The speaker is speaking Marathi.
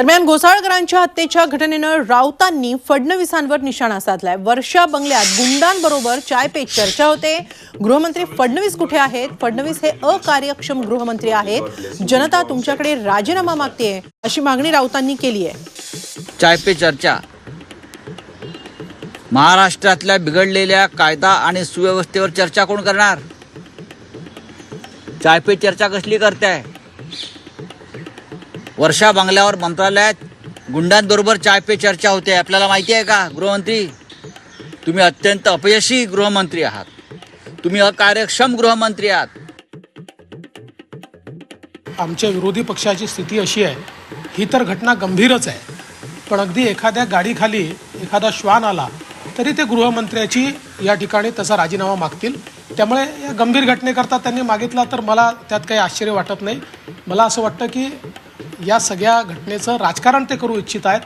दरम्यान घोसाळकरांच्या हत्येच्या घटनेनं राऊतांनी फडणवीसांवर निशाणा साधलाय. वर्षा बंगल्यात गुंडांबरोबर चाय पे चर्चा होते. गृहमंत्री फडणवीस कुठे आहेत? फडणवीस हे अकार्यक्षम गृहमंत्री आहेत. जनता तुमच्याकडे राजीनामा मागते अशी मागणी राऊतांनी केली आहे. चाय पे चर्चा. महाराष्ट्रातल्या बिघडलेल्या कायदा आणि सुव्यवस्थेवर चर्चा कोण करणार? चाय पे चर्चा कसली करताय? वर्षा बंगल्यावर मंत्रालयात गुंडांबरोबर चाय पे चर्चा होते. आपल्याला माहिती आहे का गृहमंत्री? तुम्ही अत्यंत अपयशी गृहमंत्री आहात. तुम्ही अकार्यक्षम गृहमंत्री आहात. आमच्या विरोधी पक्षाची स्थिती अशी आहे ही तर घटना गंभीरच आहे. पण अगदी एखाद्या गाडीखाली एखादा श्वान आला तरी ते गृहमंत्र्याची या ठिकाणी तसा राजीनामा मागतील. त्यामुळे या गंभीर घटनेकरता त्यांनी मागितला तर मला त्यात काही आश्चर्य वाटत नाही. मला असं वाटतं की या सगळ्या घटनेचं राजकारण ते करू इच्छित आहेत.